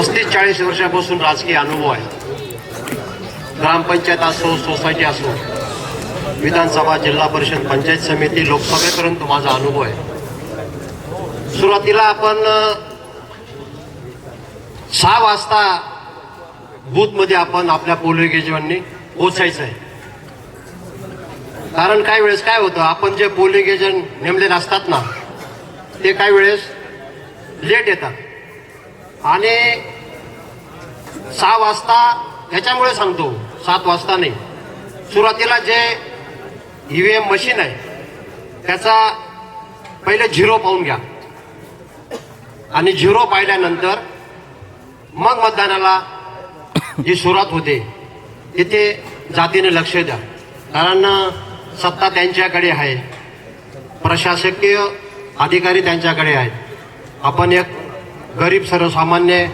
पस्तीस चाळीस वर्षापासून राजकीय अनुभव आहे. ग्रामपंचायत असो सोसायटी असो विधानसभा जिल्हा परिषद पंचायत समिती लोकसभेपर्यंत माझा अनुभव आहे. सुरुवातीला आपण सहा वाजता बूथमध्ये आपण आपल्या पोलिंग एजंटनी पोचायचं आहे. कारण काही वेळेस काय होतं आपण जे पोलिंग एजंट नेमलेले असतात ना ते काही वेळेस लेट येतात. आणि सहा वाजता ह्याच्यामुळे सांगतो सात वाजता नाही. सुरुवातीला जे ई व्ही एम मशीन आहे त्याचा पहिले झिरो पाहून घ्या. आणि झिरो पाहिल्यानंतर मग मतदानाला जी सुरुवात होते. तिथे जातीने लक्ष द्या. कारण सत्ता त्यांच्याकडे आहे. प्रशासकीय अधिकारी त्यांच्याकडे आहेत. आपण एक गरीब सर्वसामान्य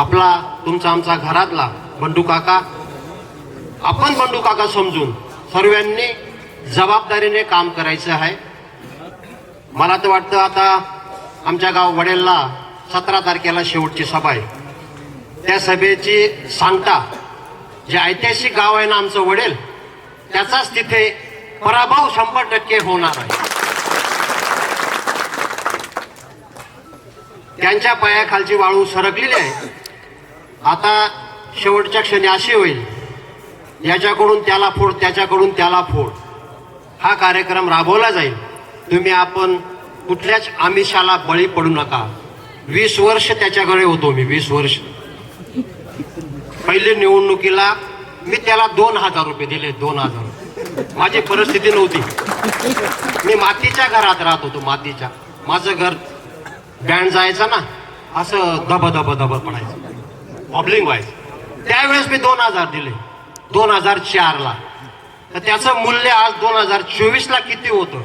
आपला तुमचा आमचा घरातला बंडू काका. आपण बंडू काका समजून सर्वांनी जबाबदारीने काम करायचं आहे. मला तर वाटतं आता आमच्या गाव वडेलला सतरा तारखेला शेवटची सभा आहे. त्या सभेची सांगता जे ऐतिहासिक गाव आहे ना आमचं वडेल त्याचाच तिथे पराभव शंभर टक्के होणार आहे. त्यांच्या पायाखालची वाळू सरकलेली आहे. आता शेवटच्या क्षणी अशी होईल. याच्याकडून त्याला फोड त्याच्याकडून त्याला फोड. हा कार्यक्रम राबवला जाईल. तुम्ही आपण कुठल्याच आमिषाला बळी पडू नका. वीस वर्ष त्याच्याकडे होतो मी वीस वर्ष. पहिले निवडणुकीला मी त्याला दोन हजार रुपये दिले दोन हजार. माझी परिस्थिती नव्हती. मी मातीच्या घरात राहत होतो मातीच्या. माझं घर बँड जायचं ना असं धब धब धब पडायचं. ऑबलिंग व्हायचं त्यावेळेस मी दोन हजार दिले. दोन हजार चारला तर त्याचं मूल्य आज दोन हजार चोवीसला किती होतं?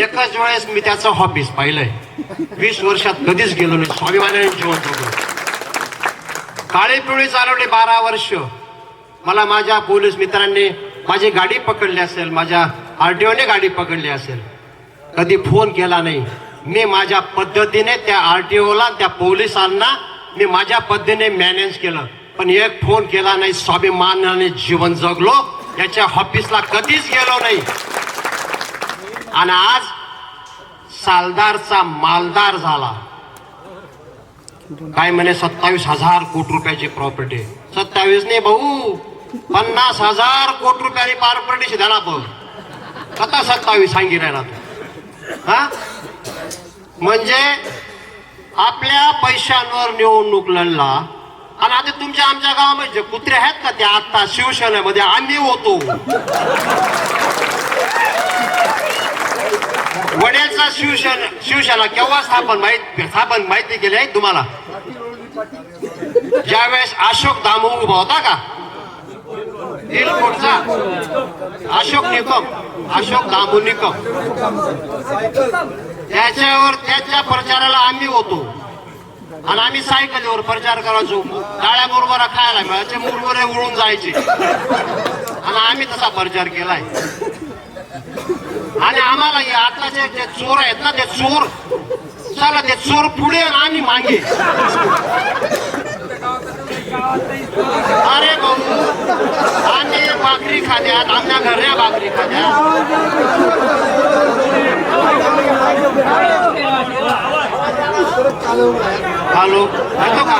एकाच वेळेस मी त्याचं हॉबीज पाहिलंय. वीस वर्षात कधीच गेलो नाही. स्वाभिमानाने जीवन जगलो. काळी पिवळी चालवली बारा वर्ष. मला माझ्या पोलीस मित्रांनी माझी गाडी पकडली असेल माझ्या आरटीओने गाडी पकडली असेल. कधी फोन केला नाही. मी माझ्या पद्धतीने त्या आरटीओला त्या पोलिसांना मी माझ्या पद्धतीने मॅनेज केलं. पण एक फोन केला नाही स्वाभिमानाने जीवन जगलो. याच्या ऑफिसला कधीच गेलो नाही. आणि आज सालदारचा मालदार झाला. काय म्हणे सत्तावीस हजार कोटी रुपयाची प्रॉपर्टी सत्तावीस नाही भाऊ पन्नास हजार कोटी रुपयाची प्रॉपर्टीची झाला बघ. आता सत्तावीस सांगी राहिला तू. हा? म्हणजे आपल्या पैशांवर निवडणूक लढला. आणि आता तुमच्या आमच्या गावामध्ये जे कुत्रे आहेत का ते आता शिवसेनेमध्ये आम्ही होतो. वड्याचा शिवसेना शिवसेना केव्हा स्थापन माहीत स्थापन माहिती केली आहे तुम्हाला? ज्यावेळेस अशोक दामू उभा होता का? अशोक निकम अशोक दामू निकम. त्याच्यावर त्याच्या प्रचाराला आम्ही होतो. आणि आम्ही सायकलीवर प्रचार करायचो. काळ्या मुरबरा खायला मिळायचे मुरमुरे उडून जायचे. आणि आम्ही तसा प्रचार केलाय. आणि आम्हाला हे आताचे जे चोर आहेत ना ते चोर चला ते चोर पुढे आणि आम्ही मागे. अरे भाऊ आम्ही भाकरी खाद्यात आमच्या घरच्या भाकरी खाद्यात. हॅलो येतो का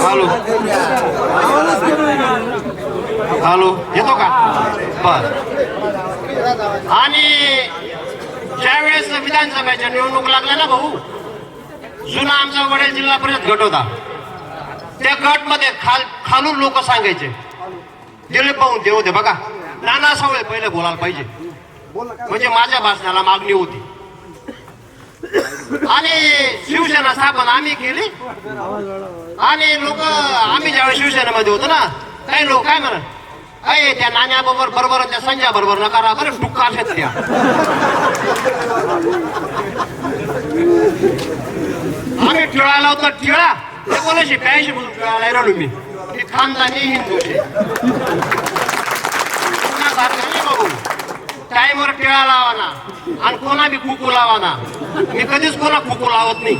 हॅलो हॅलो येतो का बर आणि ज्यावेळेस विधानसभेच्या निवडणूक लागल्या ना भाऊ जुना आमचा वडील जिल्हा परिषद गट होता त्या गटमध्ये खाल खालून लोक सांगायचे दिलीप भाऊ ते होते बघा नाना सावळे पहिले बोलायला पाहिजे. म्हणजे माझ्या भाषणाला मागणी होती. आणि शिवसेना स्थापन आम्ही केली. आणि लोक आम्ही ज्यावेळेस शिवसेनेमध्ये होतो ना काही लोक काय म्हणा अय त्या नाण्या बरोबर बरोबर त्या संजय बरोबर नका बरं टुक्का त्या आम्ही टिळाला होता टिळा एकोणीसशे ब्याऐंशी मधून टिळाला राहिलो मी. खानदानी खानदानी हिंदू बघू टाईमवर टिळा लावा ना आणि कोणा बी कुकू लावा ना मी कधीच कोणा कुकू लावत नाही.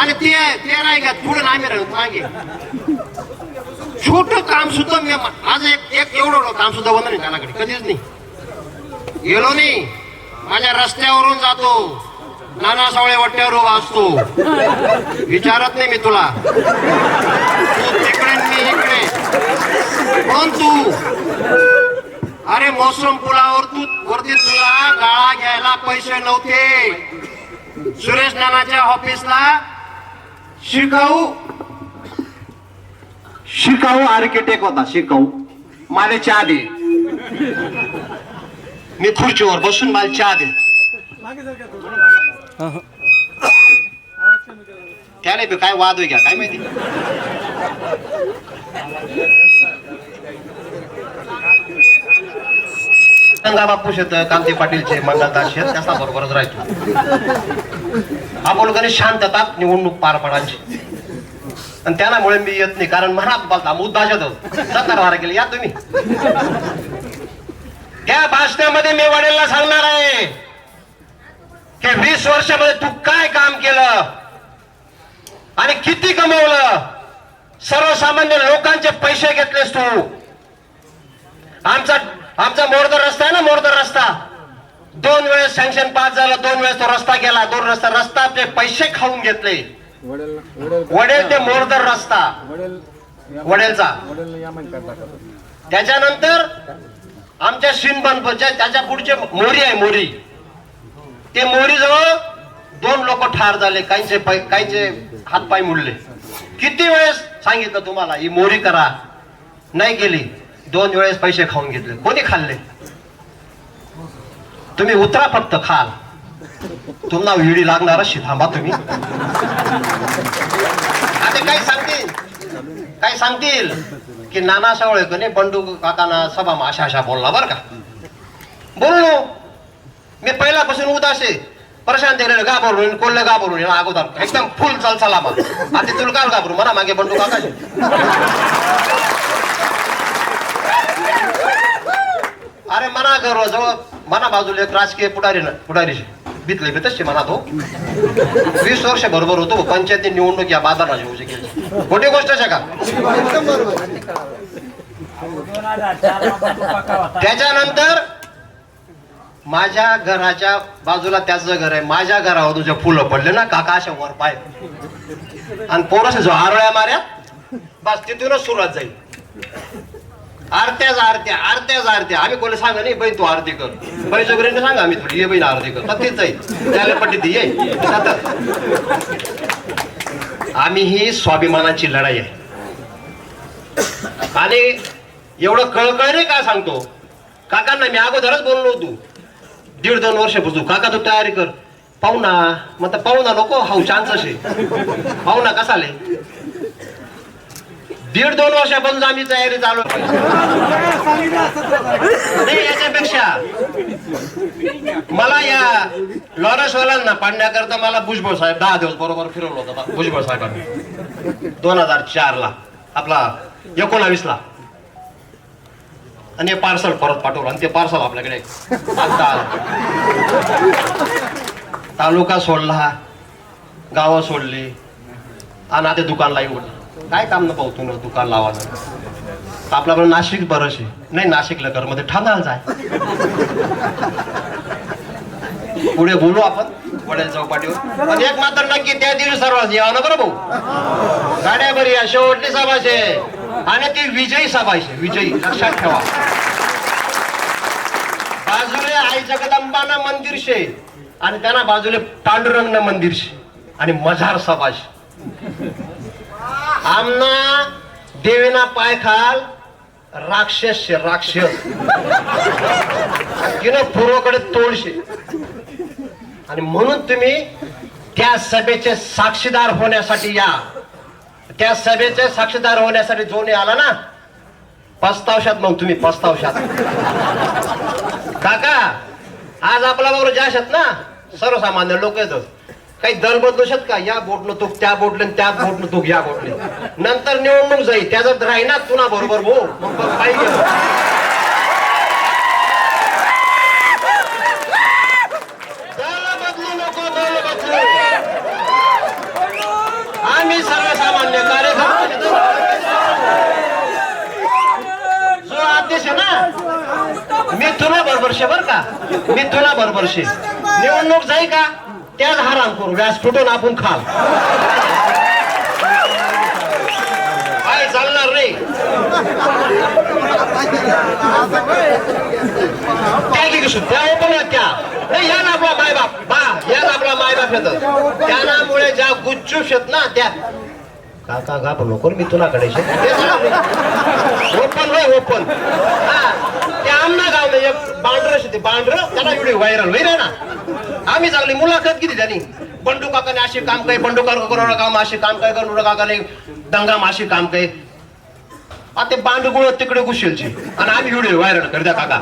आणि ते ते नाही का पुढे नाही राहत मागे. छोट काम सुद्धा मी आज एक एक एवढं काम सुद्धा बंद नाही त्यालाकडे कधीच नाही. गेलो नाही. माझ्या रस्त्यावरून जातो. नाना सावळे वट्ट्यावर उभा असतो. विचारत नाही मी तुला. तू तिकडे मी इकडे. कोण तू अरे मोसम पुलावर तू वरती तुला गाळा घ्यायला पैसे नव्हते. सुरेश नानाच्या ऑफिसला शिकाऊ. शिकाऊ आर्किटेक्ट होता शिकाऊ. मला चहा दे. मी खुर्चीवर बसून मला चहा दे. त्याने काय वाद होई घ्या काय माहिती? गंगा बापू शेत कांती पाटीलचे मंगलदास शेत त्याचा बरोबरच राहायचो आपण शांतता निवडणूक पार पडायची. आणि त्यामुळे मी येत नाही कारण महाराज बोलता मुद्दा सत्कार केले. या तुम्ही. त्या भाषणामध्ये मी वडीलला सांगणार आहे की वीस वर्षामध्ये तू काय काम केलं आणि किती कमवलं? सर्वसामान्य लोकांचे पैसे घेतलेस तू. आमचा आमचा मोरदर रस्ता आहे ना मोरदर रस्ता. दोन वेळेस सँक्शन पास झाला दोन वेळेस तो रस्ता गेला. दोन रस्ता रस्ता ते पैसे खाऊन घेतले. वडील ते मोरदर रस्ता. वडील वडेलचा. त्याच्यानंतर आमच्या शिनबन त्याच्या पुढचे मोरी आहे मोरी. ते मोरी जवळ दोन लोक ठार झाले काहींचे काहींचे हातपाय मुडले. किती वेळेस सांगितलं तुम्हाला ही मोरी करा. नाही केली. दोन वेळेस पैसे खाऊन घेतले. कोणी खाल्ले? तुम्ही उतरा फक्त खाल. तुम्हाला विडी लागणार अशी थांबा तुम्ही. आता काय सांगतील? काय सांगतील? की नाना सावळेकने बंडू काकाना सभा अशा अशा बोलला बर का? बोललो. मी पहिल्यापासून उदासे प्रशांत दिलेलं घाबरून कोल्हे घाबरून अगोदर एकदम फुल चालचाला चला मग आता तुला काय घाबरू म्हणा मागे बंडू काकाचे अरे मना करो जवळ मना बाजूला एक राजकीय पुढारी ना पुढारी बितले बितच म्हणा तो. वीस वर्ष बरोबर होतो पंचायती निवडणूक या बाजारला येऊ शकेल. मोठी गोष्ट आहे का? त्याच्यानंतर माझ्या घराच्या बाजूला त्याचं घर आहे. माझ्या घरावर तुझे फुलं पडले ना काका अशा वर पाय. आणि पोरस जो आरळ्या माऱ्या बस तिथूनच सुरुवात जाईल. आरत्याच आरत्या आरत्याच आरत्या. आम्ही कोणी सांगा नाही बहीण तू आरती कर. बहीण वगैरे सांगा आम्ही थोडी ये बहीण आरती कर. तर तेच जाईल त्याला पट्टी ती ये आम्ही ही स्वाभिमानाची लढाई आहे. आणि एवढं कळकळणे का सांगतो? काकांना मी अगोदरच बोललो होतो. दीड दोन वर्ष पुजू काका तू तयारी कर. पाहुणा. मग पाहुणा नको हाऊ चान्स असे पाहुणा कसा आले दीड दोन वर्षापासून आम्ही तयारी चालू नाही याच्यापेक्षा मला या लॉरसवाल्यांना पाडण्याकरता मला भुजबळ साहेब दहा दिवस बरोबर फिरवलं होतं बा- भुजबळ साहेबांनी. दोन हजार चार ला आपला एकोणावीस ला आणि हे पार्सल परत पाठवलं आणि ते पार्सल आपल्याकडे तालुका सोडला गावं सोडली आणि आता दुकान लाई काय काम न पाहतो ना दुकान लावायचं आपल्याकडे नाशिक बरंच आहे. नाही नाशिक लगरमध्ये ठाण्याला जाय. पुढे बोलू आपण. वडेल चौपाटीवर. पण एक मात्र नक्की त्या दिवशी सर्वांनी यावं ना बरं भाऊ? गाड्या बरी या. शेवटली सभा आहे आणि ती विजयी सभा आहे विजयी. लक्षात ठेवा. बाजूले आई जगदंबाना मंदिर शे. आणि त्यांना बाजूले पांडुरंग मंदिर शे. आणि मझार सभा शे. आमना देवीना पाय खाल राक्षस राक्षस. तिनं पूर्वकडे तोडशे. आणि म्हणून तुम्ही त्या सभेचे साक्षीदार होण्यासाठी या. त्या सभेचे साक्षीदार होण्यासाठी जोने आला ना पस्तावशात मग तुम्ही पस्तावशात. काका आज आपला बरोबर जाश आहेत ना? सर्वसामान्य लोक येतात काही दल का? या बोटलं तूक त्या बोटले त्या बोटलं तूक या बोटले. नंतर निवडणूक जाईल. त्या जर राही ना तुला बरोबर हो मग पाहिजे आम्ही सर्वसामान्य मी तुला बरोबर शे बर का? मी तुला बरोबर शे निवडणूक जाई का? त्याच हराम करू व्यास फुटून आपण खाल. काय चालणार रे? त्या की कसं त्या ओपन त्या नाही या ना आपला मायबाप. बा या ना आपला मायबाप येतात त्यामुळे ज्या गुच्चूप येत ना त्या काका घाब नको मी तुलाकडे ओपन होय ओपन. हा ते आमना गाव एक बांडर ते बांढर त्याला व्हिडिओ व्हायरल होईल ना आम्ही चांगली मुलाखत किती त्यांनी. बंडू काकाने असे काम काय बंडू काका काम असे काम काय करू काकाने दंगाम असे काम काय आता ते बांडगुळ तिकडे घुसेलची. आणि आम्ही व्हिडिओ व्हायरल करत्या काका.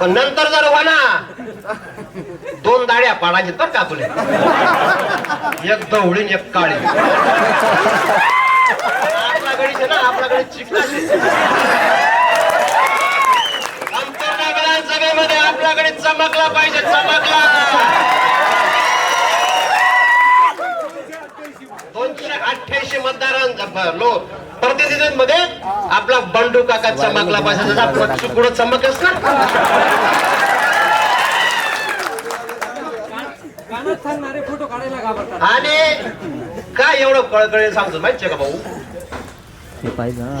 पण नंतर जर ना दोन दाड्या पाडायचे तर का तुले? एक दवळी एक काळी. आपल्याकडे ना आपल्याकडे चिकनाची आमच्या आपल्याकडे चमकला पाहिजे चमकला. दोनशे अठ्ठ्याऐंशी मतदारां लो प्रतिनिधींमध्ये आपला बंडू काका चमकला पाहिजे. जसा पुढे चमकच ना? गाण्यात सांगणारे फोटो काढायला घाबरतात. आणि काय एवढं कळकळे सांगतो माहितीये का भाऊ.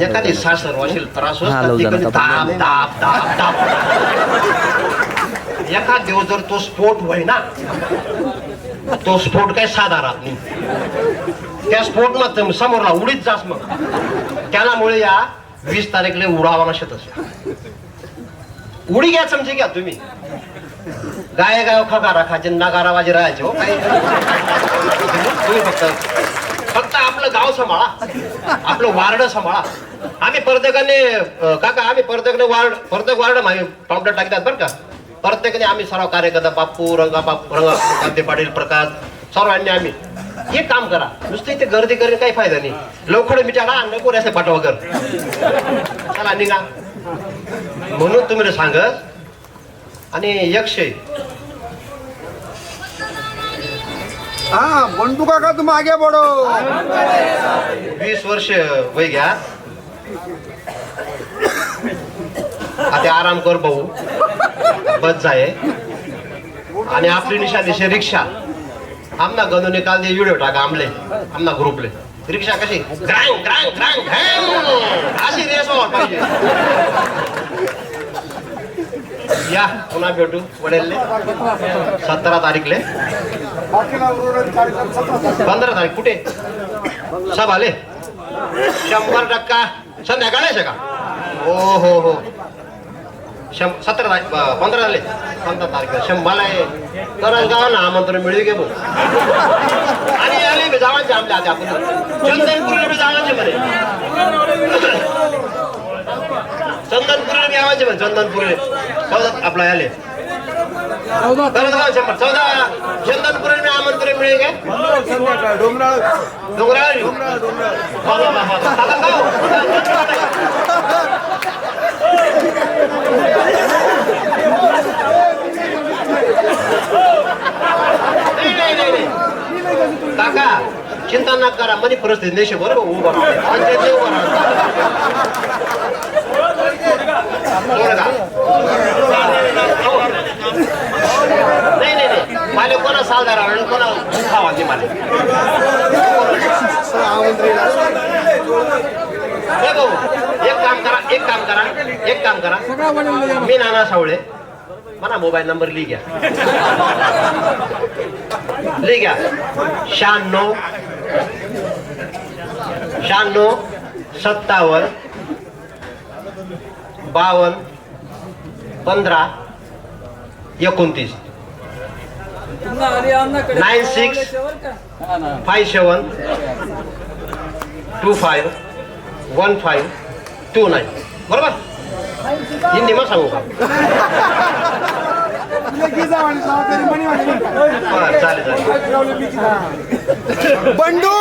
एखादी सासर वाशील त्रास होत दाब दाब दाब. एखाद दिवस जर तो स्फोट होय ना तो स्फोट काय साधा राहत नाही. त्या स्फोट मग समोरला उडीत जास मग. त्यामुळे या वीस तारीखला उडावा शेतच उडी घ्या समजे घ्या तुम्ही. गाय गाय खगा राखायचे नगारा वाजे राहायचे हो तुम्ही फक्त फक्त आपलं गाव सांभाळा. आपलं वार्ड सांभाळा. आम्ही प्रत्येकाने काका आम्ही परदेकने वार्ड प्रत्येक वार्ड आम्ही पावडर टाकतात बरं का. प्रत्येकाने आम्ही सर्व कार्यकर्ता बापू रंगा बापू रंगा कांते पाटील प्रकाश सर्वांनी आम्ही. हे काम करा. नुसतं इथे गर्दी करून काही फायदा नाही. लवकर मिटाडा नको असे पाठवा कर चला निघा. म्हणून तुम्ही सांगत आणि यक्षय हाँ बंडू काका तुम आगे बढ़ो. वीस वर्ष वय घ्या. आता आराम कर भाऊ. बस जाय आणि आपली निशाणीशी रिक्षा. आमना गणू निकाल दे व्हिडिओ टाका आमले. आमना ग्रुपले रिक्षा कशी? ग्रांग ग्रांग ग्रांग अशी रेस पाहिजे. या पुन्हा भेटू वडेलले. सतरा तारीखले. पंधरा तारीख कुठे? सब आले शंभर टक्का. संध्याकाळी का? हो हो हो. शं सतरा तारीख प- पंधरा झाले. पंधरा तारीख शंभर आहे कारण गाव आमंत्रण मिळू घे भाऊ आणि आले बी जावांचे आमले आता आपण. चंदनपूरला बी जावांचे म्हणे. चंदनपूरला बी आवायचे म्हणे चंदनपूर चौदा आपला आले चौदा चौदा चंदनपूरला बी आमंत्रण मिळेल का डोंगराळ. डोंगराळ वा, वा, हो, हो, हो वा, वा. आता गाव. नाही, नाही, नाही, नाही. काका चिंता नका करा मनी परिस्थिती देश बरोबर उभं राहा. पंचायत उभा बरं हो. नाही नाही नाही. मला कोणा सालदार आणि कोणा खावा ते मला हे भाऊ एक काम करा एक काम करा एक काम करा. मी नाना सावळे. मला मोबाईल नंबर लि घ्या लि घ्या शहाण्णव शहाण्णव सत्तावन्न बावन्न पंधरा एकोणतीस nine six five seven two five one five two nine बरोबर हिंदी काय सांगू का? बरं चालेल चालेल बंडू